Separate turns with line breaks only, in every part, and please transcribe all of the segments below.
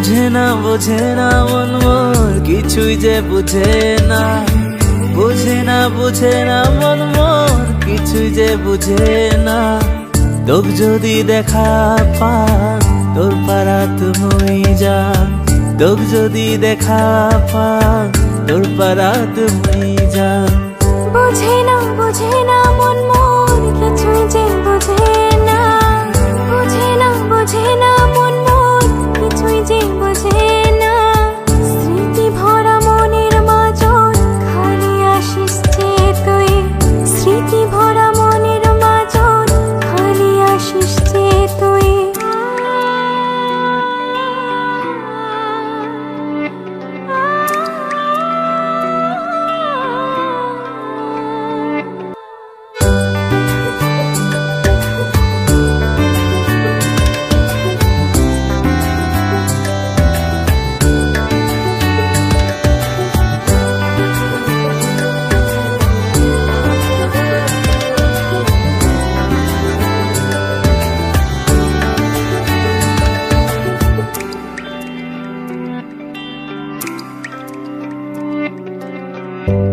বোঝে না বোঝে না মন কিছুই যে বুঝে না। বোঝে না, বুঝে না মন কিছুই যে বুঝে না। তোক যদি দেখা পান, তোর পারা তুমি যা তোক যদি দেখা পান, তোর পারা তুমি যা
বোঝে না বোঝে না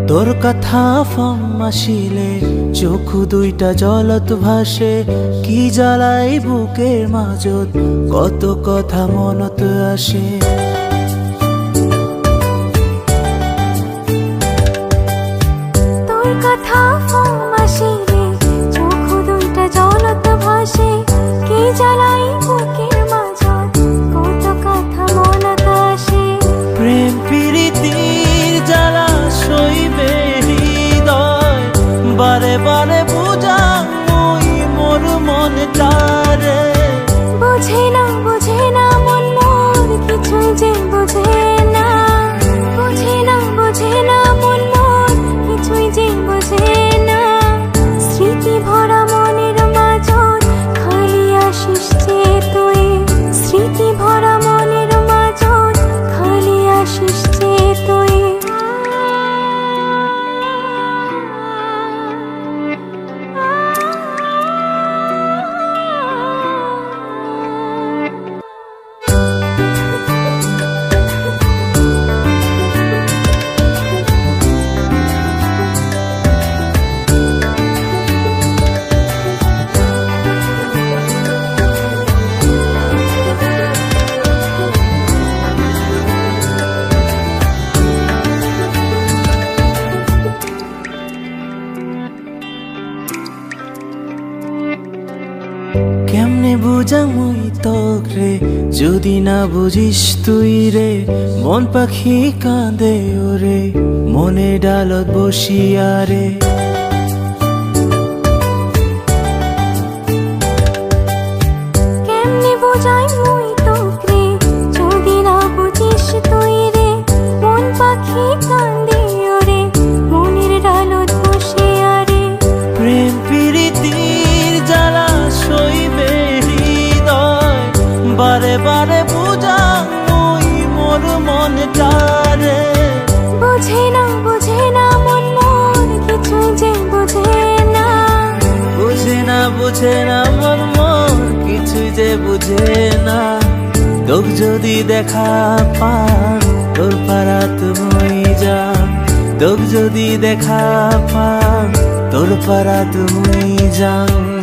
তোর কথা ফম আসিলে, চোখু দুইটা জলত ভাসে, কি জ্বালাই বুকের মাজত, কত কথা মনত আসে।
never
কেমনে বুঝামুই রে? যদি না বুঝিস তুই রে, মন পাখি কাঁদে ওরে, মনে ডালত বসিয়া রে।
কেমনে বোঝাই
বারে বারে বুঝা মুই মোর মন চারে
বোঝে না বুঝে না মন মোর কিছুই যে বোঝে না।
বুঝে না বুঝে না মন মোর কিছু যে বুঝে না। তোক যদি দেখা পান তোর পারা তুমি যা তোক যদি দেখা পান তোর পারা তুমি যাও